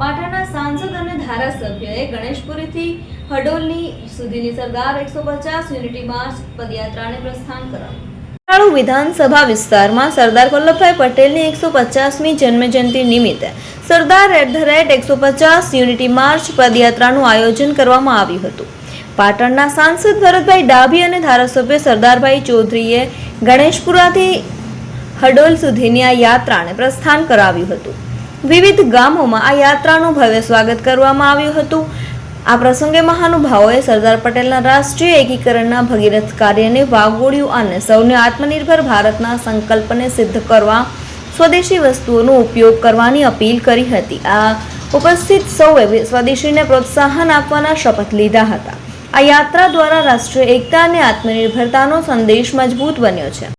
પાટણના સાંસદ અને ધારાસભ્યએ ગણેશપુરીથી હડોલની સુધીની સરદાર એકસો પચાસ યુનિટી માર્ચ પદયાત્રાને પ્રસ્થાન કરાવ્યું. વિધાનસભા વિસ્તારમાં સરદાર વલ્લભભાઈ પટેલની એકસો પચાસમી જન્મજયંતિ નિમિત્તે સરદાર એટ ધ રેટ એકસો પચાસ યુનિટી માર્ચ પદયાત્રાનું આયોજન કરવામાં આવ્યું હતું. પાટણના સાંસદ ભરતભાઈ ડાભી અને ધારાસભ્ય સરદારભાઈ ચૌધરીએ ગણેશપુરાથી હડોલ સુધીની આ યાત્રાને પ્રસ્થાન કરાવ્યું હતું. વિવિધ ગામોમાં આ યાત્રાનું ભવ્ય સ્વાગત કરવામાં આવ્યું હતું. આ પ્રસંગે મહાનુભાવોએ સરદાર પટેલના રાષ્ટ્રીય એકીકરણના ભગીરથ કાર્યને વાગોળ્યું અને સૌને આત્મનિર્ભર ભારતના સંકલ્પને સિદ્ધ કરવા, સ્વદેશી વસ્તુઓનો ઉપયોગ કરવાની અપીલ કરી હતી. આ ઉપસ્થિત સૌએ સ્વદેશીને પ્રોત્સાહન આપવાના શપથ લીધા હતા. આ યાત્રા દ્વારા રાષ્ટ્રીય એકતા અને આત્મનિર્ભરતાનો સંદેશ મજબૂત બન્યો છે.